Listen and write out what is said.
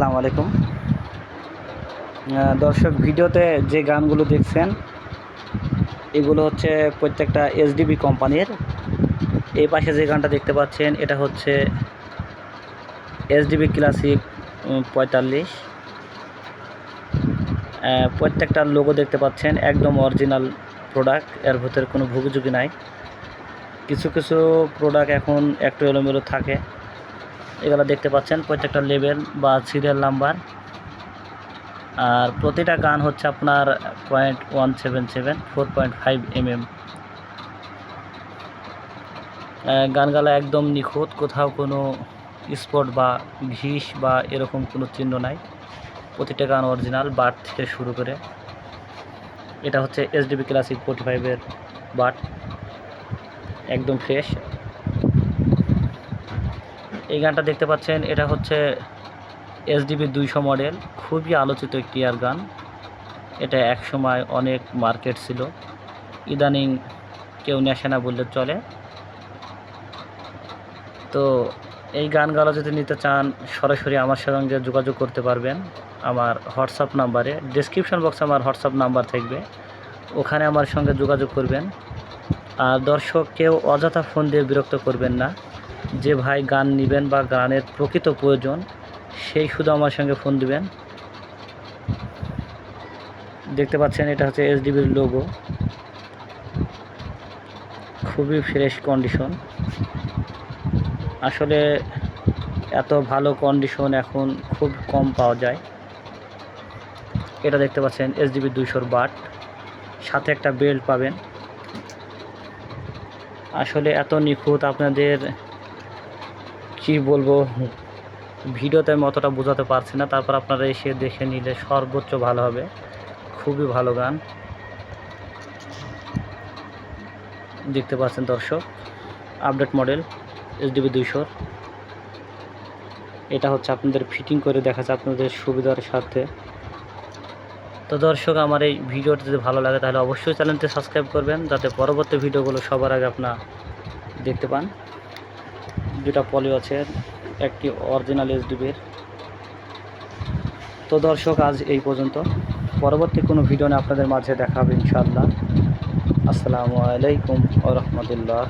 আসসালামু আলাইকুম। দর্শক ভিডিওতে যে গানগুলো দেখছেন এগুলো হচ্ছে প্রত্যেকটা এসডিবি কোম্পানির। এই পাশে যে গানটা দেখতে পাচ্ছেন এটা হচ্ছে এসডিবি ক্লাসিক পঁয়তাল্লিশ। আহ, প্রত্যেকটার লোগো দেখতে পাচ্ছেন একদম অরিজিনাল প্রোডাক্টের ভেতরে কোনো ভুগিঝুঁকি নাই। কিছু কিছু প্রোডাক্ট এখন একটু এলোমেলো থাকে। এগুলো দেখতে পাচ্ছেন, প্রত্যেকটা লেভেল বা সিরিয়াল নাম্বার আর প্রতিটা গান হচ্ছে আপনার point one seven seven four point five M M গানগালা একদম নিখুঁত, কোথাও কোনো স্পট বা ঘিস বা এরকম কোনো চিহ্ন নাই। প্রতিটা গান অরিজিনাল বাট থেকে শুরু করে। এটা হচ্ছে এসডিবি ক্লাসিক ফোর্টি ফাইভের বাট। একদম ফ্রেশ এই গানটা দেখতে পাচ্ছেন, এটা হচ্ছে এসডিবি দুইশো মডেল খুবই আলোচিত একটি এয়ার গান। এটা এক সময় অনেক মার্কেট ছিল। ইদানিং কেউ নেশে না বললে চলে। তো এই গান গানগুলো যদি নিতে চান, সরাসরি আমার সঙ্গে যোগাযোগ করতে পারবেন। আমার হোয়াটসঅ্যাপ নাম্বারে ডিসক্রিপশন বক্সে আমার হোয়াটসঅ্যাপ নাম্বার থাকবে। ওখানে আমার সঙ্গে যোগাযোগ করবেন। আর দর্শক, কেউ অযথা ফোন দিয়ে বিরক্ত করবেন না। যে ভাই গান নেবেন বা গানের প্রকৃত প্রয়োজন, সেই শুধু আমার সঙ্গে ফোন দিবেন। দেখতে পাচ্ছেন, এটা হচ্ছে এসডিবির লোগো খুবই ফ্রেশ কন্ডিশন আসলে এত ভালো কন্ডিশন এখন খুব কম পাওয়া যায়। এটা দেখতে পাচ্ছেন, এসডিবি দুইশোর বাট। সাথে একটা বেল্ট পাবেন। আসলে এত নিখুঁত আপনাদের কি বলব, ভিডিওতে আমি অতটা বোঝাতে পারছি না। তারপর আপনারা এসে দেখে নিলে সর্বোচ্চ ভালো হবে। খুবই ভালো গান। দেখতে পাচ্ছেন দর্শক, আপডেট মডেল এসডিবি দুইশোর। এটা হচ্ছে আপনাদের ফিটিং করে দেখাচ্ছে আপনাদের সুবিধার সাথে। তো দর্শক, আমার এই ভিডিওটি যদি ভালো লাগে তাহলে অবশ্যই চ্যানেলটি সাবস্ক্রাইব করবেন, যাতে পরবর্তী ভিডিওগুলো সবার আগে আপনার দেখতে পান। দুটা পলিও আছে, একটি অরিজিনাল এইচডিবির তো দর্শক, আজ এই পর্যন্ত। পরবর্তী কোনো ভিডিও নিয়ে আপনাদের মাঝে দেখাবে ইনশাআল্লাহ। আসসালামু আলাইকুম রহমতুল্লাহ।